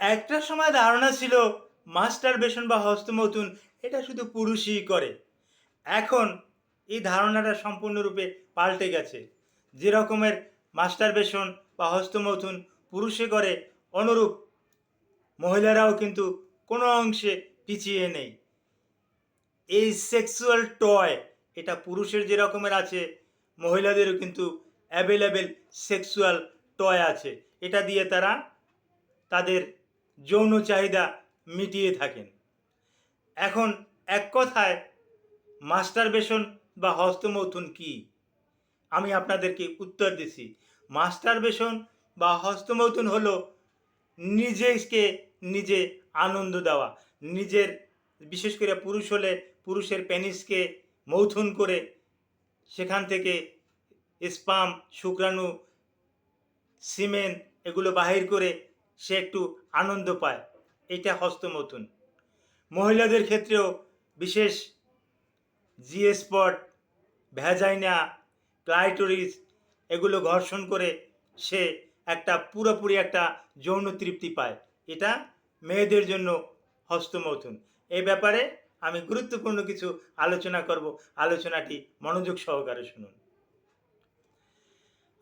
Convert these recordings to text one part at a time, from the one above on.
একটা সময় ধারণা ছিল মাস্টার বেশন বা হস্তমৈথুন এটা শুধু পুরুষই করে। এখন এই ধারণাটা সম্পূর্ণরূপে পাল্টে গেছে। যে রকমের মাস্টার বেশন বা হস্তমৈথুন পুরুষে করে, অনুরূপ মহিলারাও কিন্তু কোনো অংশে পিছিয়ে নেই। এই সেক্সুয়াল টয় এটা পুরুষের যে রকমের আছে, মহিলাদেরও কিন্তু অ্যাভেলেবেল সেক্সুয়াল টয় আছে। এটা দিয়ে তারা তাদের যৌন চাহিদা মিটিয়ে থাকেন। এখন এক কথায় মাস্টার বেশন বা হস্তমৈথুন কি? আমি আপনাদেরকে উত্তর দিছি মাস্টার বেশন বা হস্তমৈথুন হলো নিজেকে নিজে আনন্দ দেওয়া। নিজের, বিশেষ করে পুরুষ হলে পুরুষের পেনিসকে মৌথুন করে সেখান থেকে স্পাম, শুক্রাণু, সিমেন্ট এগুলো বাহির করে সে একটু আনন্দ পায়। এটা হস্তমৈথুন। মহিলাদের ক্ষেত্রেও বিশেষ জি স্পট ভ্যাজাইনা ক্লাইটোরিস এগুলো ঘর্ষণ করে সে একটা পুরোপুরি একটা যৌন তৃপ্তি পায়। এটা মেয়েদের জন্য হস্তমৈথুন। এই ব্যাপারে আমি গুরুত্বপূর্ণ কিছু আলোচনা করব। আলোচনাটি মনোযোগ সহকারে শুনুন।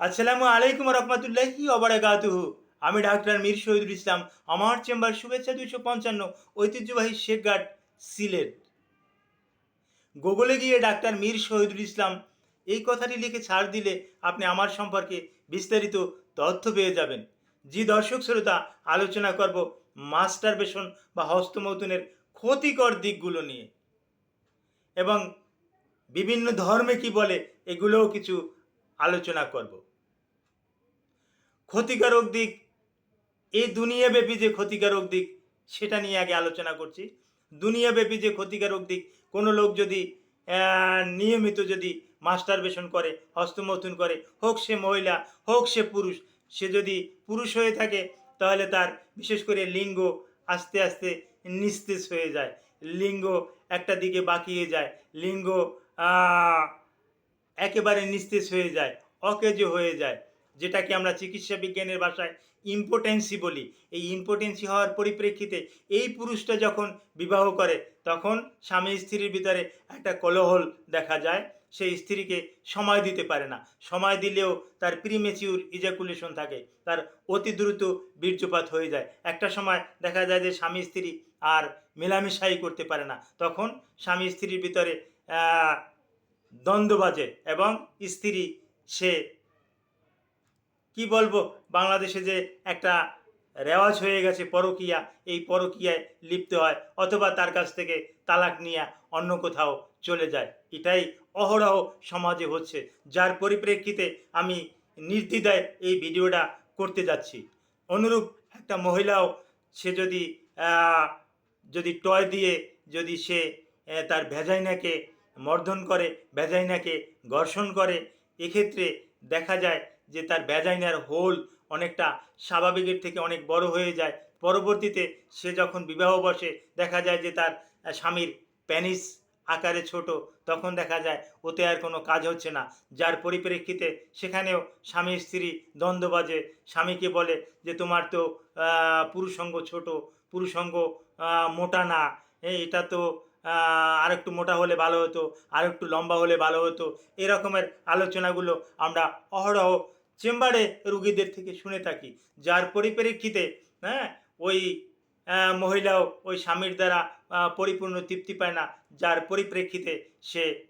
আসসালামু আলাইকুম রহমতুল্লাহি অবরাকাতুহু আমি ডাক্তার মীর শহীদুল ইসলাম। আমার চেম্বার শুভেচ্ছা দুইশো পঞ্চান্ন, ঐতিহ্যবাহী শেখঘাট সিলেট। গুগলে গিয়ে ডাক্তার মীর শহীদুল ইসলাম, এই কথাটি লিখে ছাড় দিলে আপনি আমার সম্পর্কে বিস্তারিত তথ্য পেয়ে যাবেন। জি দর্শক শ্রোতা, আলোচনা করব মাস্টার বেশন বা হস্তমৈথুনের ক্ষতিকর দিকগুলো নিয়ে। এবং বিভিন্ন ধর্মে কি বলে, এগুলোও কিছু আলোচনা করব। ক্ষতিকারক দিক এই দুনিয়াব্যাপী যে ক্ষতিকারক দিক, সেটা নিয়ে আগে আলোচনা করছি। দুনিয়াব্যাপী যে ক্ষতিকারক দিক, কোনো লোক যদি নিয়মিত যদি মাস্টার বেশন করে হস্তমৈথুন করে, হোক সে মহিলা, হোক সে পুরুষ, সে যদি পুরুষ হয়ে থাকে, তাহলে তার বিশেষ করে লিঙ্গ আস্তে আস্তে নিস্তেজ হয়ে যায়। লিঙ্গ একটা দিকে বাঁকিয়ে যায়, লিঙ্গ একেবারে নিস্তেজ হয়ে যায়, অকেজ হয়ে যায়। যেটাকে আমরা চিকিৎসা বিজ্ঞানের ভাষায় ইম্পোটেন্সি বলি। এই ইম্পোটেন্সি হওয়ার পরিপ্রেক্ষিতে এই পুরুষটা যখন বিবাহ করে, তখন স্বামী স্ত্রীর ভিতরে একটা কলহল দেখা যায়। সেই স্ত্রীকে সময় দিতে পারে না। সময় দিলেও তার প্রিমেচিউর ইজাকুলেশন থাকে। তার অতি দ্রুত বীর্যপাত হয়ে যায়। একটা সময় দেখা যায় যে স্বামী স্ত্রী আর মেলামেশাই করতে পারে না। তখন স্বামী স্ত্রীর ভিতরে দ্বন্দ্ব বাজে এবং স্ত্রী সে কি বলব? বাংলাদেশে যে একটা রেওয়াজ হয়ে গেছে পরকীয়া, এই পরকীয়ায় লিপ্ত হয়, অথবা তার কাছ থেকে তালাক নিয়ে অন্য কোথাও চলে যায়। এটাই অহরহ সমাজে হচ্ছে। যার পরিপ্রেক্ষিতে আমি নির্দ্বিধায় এই ভিডিওটা করতে যাচ্ছি। অনুরূপ একটা মহিলাও সে যদি যদি টয় দিয়ে যদি সে তার ভেজাইনাকে মর্ধন করে ভেজাইনাকে ঘর্ষণ করে, এক্ষেত্রে দেখা যায় যে তার ভ্যাজাইনার হোল অনেকটা স্বাভাবিকের থেকে অনেক বড় হয়ে যায়। পরবর্তীতে সে যখন বিবাহ বসে, দেখা যায় যে তার স্বামীর প্যানিস আকারে ছোট, তখন দেখা যায় ওতে আর কোনো কাজ হচ্ছে না। যার পরিপ্রেক্ষিতে সেখানেও স্বামী স্ত্রী দ্বন্দ্ব বাজে। স্বামীকে বলে যে, তোমার তো পুরুষঙ্গ ছোট, পুরুষঙ্গ মোটা না। এটা তো আর একটু মোটা হলে ভালো হতো আর একটু লম্বা হলে ভালো হতো। এরকমের আলোচনাগুলো আমরা অহরহ চেম্বারে রুগীদের থেকে শুনে থাকি, যার পরিপ্রেক্ষিতে হ্যাঁ ওই মহিলাও ওই স্বামীর দ্বারা পরিপূর্ণ তৃপ্তি পায় না, যার পরিপ্রেক্ষিতে সে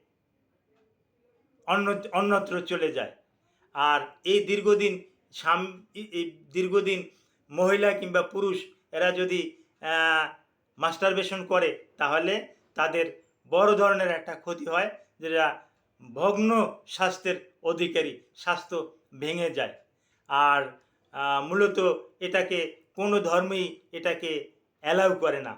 অন্য, অন্যত্র চলে যায়। আর এই দীর্ঘদিন স্বাম, এই- দীর্ঘদিন মহিলা কিংবা পুরুষ, এরা যদি মাস্টারবেশন করে, তাহলে তাদের বড় ধরনের একটা ক্ষতি হয় যেটা ভগ্ন স্বাস্থ্যের অধিকারী স্বাস্থ্য ভেঙে যায়। আর মূলত এটাকে কোনো ধর্মেই এটাকে অ্যালাউ করে না।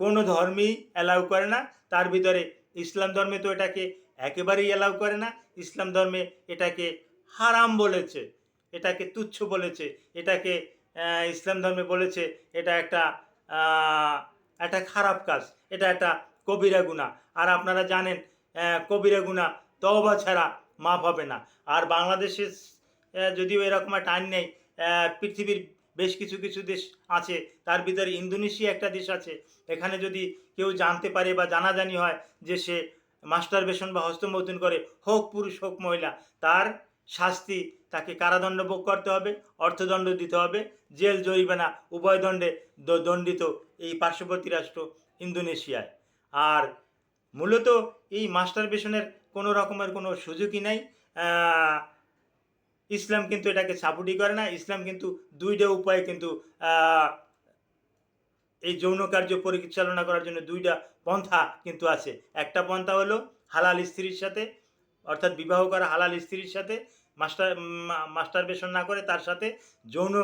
কোনো ধর্মেই অ্যালাউ করে না, তার ভিতরে ইসলাম ধর্মে তো এটাকে একেবারেই অ্যালাউ করে না, ইসলাম ধর্মে এটাকে হারাম বলেছে, এটাকে তুচ্ছ বলেছে, এটাকে ইসলাম ধর্মে বলেছে, এটা একটা একটা খারাপ কাজ। এটা একটা কবিরা গুণা আর আপনারা জানেন কবিরা গুণা তওবা ছাড়া মাফ হবে না। আর বাংলাদেশে যদিও এরকম একটা আইন নেই পৃথিবীর বেশ কিছু কিছু দেশ আছে, তার ভিতরে ইন্দোনেশিয়া একটা দেশ আছে, এখানে যদি কেউ জানতে পারে বা জানাজানি হয় যে সে মাস্টার বেশন বা হস্তমৈথুন করে, হোক পুরুষ, হোক মহিলা, তার শাস্তি, তাকে কারাদণ্ড ভোগ করতে হবে, অর্থদণ্ড দিতে হবে, জেল, জরিমানা, উভয় দণ্ডে দণ্ডিত এই পার্শ্ববর্তী রাষ্ট্র ইন্দোনেশিয়ায়। আর মূলত এই মাস্টার বেশনের কোনো রকমের কোনো সুযোগই নাই। ইসলাম কিন্তু এটাকে সাপোর্টই করে না। ইসলাম কিন্তু দুইটা উপায়ে কিন্তু এই যৌন কার্য পরিচালনা করার জন্য দুইটা পন্থা কিন্তু আছে। একটা পন্থা হলো হালাল স্ত্রীর সাথে অর্থাৎ বিবাহ করা হালাল স্ত্রীর সাথে মাস্টার মাস্টার বেশন না করে তার সাথে যৌন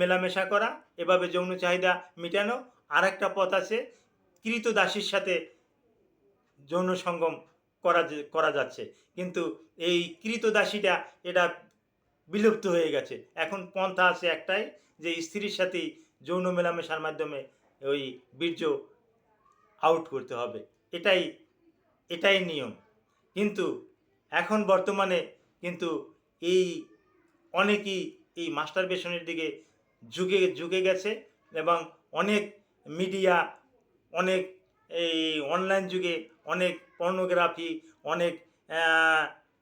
মেলামেশা করা, এভাবে যৌন চাহিদা মেটানো। আর একটা পথ আছে, কৃত দাসীর সাথে যৌন সঙ্গম করা করা যাচ্ছে। কিন্তু এই কৃত দাসীটা এটা বিলুপ্ত হয়ে গেছে। এখন পন্থা আছে একটাই, যে স্ত্রীর সাথেই যৌন মেলামেশার মাধ্যমে ওই বীর্য আউট করতে হবে। এটাই এটাই নিয়ম। কিন্তু এখন বর্তমানে কিন্তু এই অনেকেই এই মাস্টার বেশনের দিকে যুগে যুগে গেছে এবং অনেক মিডিয়া অনেক এই অনলাইন যুগে অনেক পর্নোগ্রাফি অনেক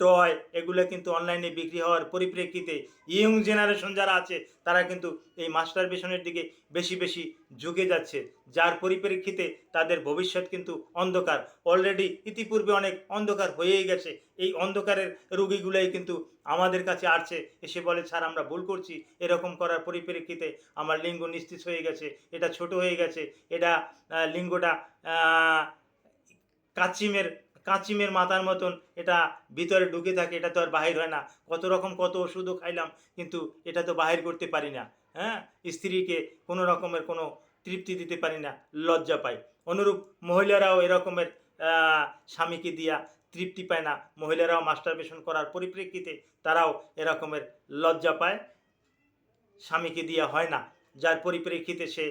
টয় এগুলো কিন্তু অনলাইনে বিক্রি হওয়ার পরিপ্রেক্ষিতে ইয়ং জেনারেশন যারা আছে, তারা কিন্তু এই মাস্টার বেশনের দিকে বেশি বেশি ঝুঁকে যাচ্ছে। যার পরিপ্রেক্ষিতে তাদের ভবিষ্যৎ কিন্তু অন্ধকার। অলরেডি ইতিপূর্বে অনেক অন্ধকার হয়েই গেছে। এই অন্ধকারের রুগীগুলাই কিন্তু আমাদের কাছে আসছে। এসে বলে, স্যার, আমরা ভুল করছি। এরকম করার পরিপ্রেক্ষিতে আমার লিঙ্গ নিস্তেজ হয়ে গেছে, এটা ছোট হয়ে গেছে। এটা লিঙ্গটা কাচিমের কাচিমের মাথার মতন এটা ভিতরে ঢুকে থাকে, এটা তো আর বাহির হয় না। কত রকম কত ওষুধও খাইলাম, কিন্তু এটা তো বাহির করতে পারি না হ্যাঁ? স্ত্রীকে কোনো রকমের কোনো তৃপ্তি দিতে পারি না, লজ্জা পাই। অনুরূপ মহিলারাও এরকমের স্বামীকে দিয়া তৃপ্তি পায় না। মহিলারাও মাস্টারবেশন করার পরিপ্রেক্ষিতে তারাও এরকমের লজ্জা পায়, স্বামীকে দিয়া হয় না। যার পরিপ্রেক্ষিতে সে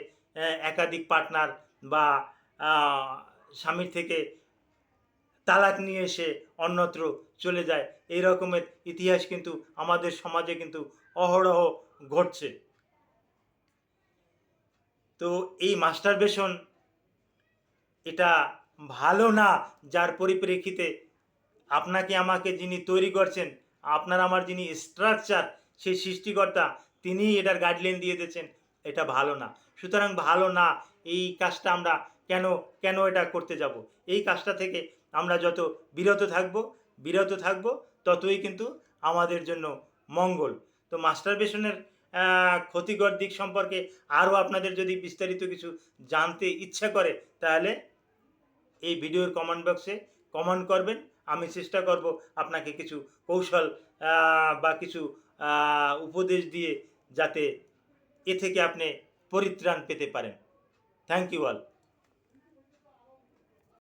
একাধিক পার্টনার বা স্বামীর থেকে তালাক নিয়ে এসে অন্যত্র চলে যায়। এই রকমের ইতিহাস কিন্তু আমাদের সমাজে কিন্তু অহরহ ঘটছে। তো এই মাস্টার মাস্টারবেশন এটা ভালো না, যার পরিপ্রেক্ষিতে আপনাকে আমাকে যিনি তৈরি করছেন, আপনার আমার যিনি স্ট্রাকচার সেই সৃষ্টিকর্তা, তিনিই এটার গাইডলাইন দিয়ে দিয়েছেন, এটা ভালো না। সুতরাং ভালো না, এই কাজটা আমরা কেন কেন এটা করতে যাব? এই কাজটা থেকে আমরা যত বিরত থাকব বিরত থাকব, ততই কিন্তু আমাদের জন্য মঙ্গল। তো মাস্টারবেশনের ক্ষতিকর দিক সম্পর্কে আরও আপনাদের যদি বিস্তারিত কিছু জানতে ইচ্ছা করে, তাহলে এই ভিডিওর কমেন্ট বক্সে কমেন্ট করবেন। আমি চেষ্টা করব আপনাকে কিছু কৌশল বা কিছু উপদেশ দিয়ে যাতে এ থেকে আপনি পরিত্রাণ পেতে পারেন। Thank you all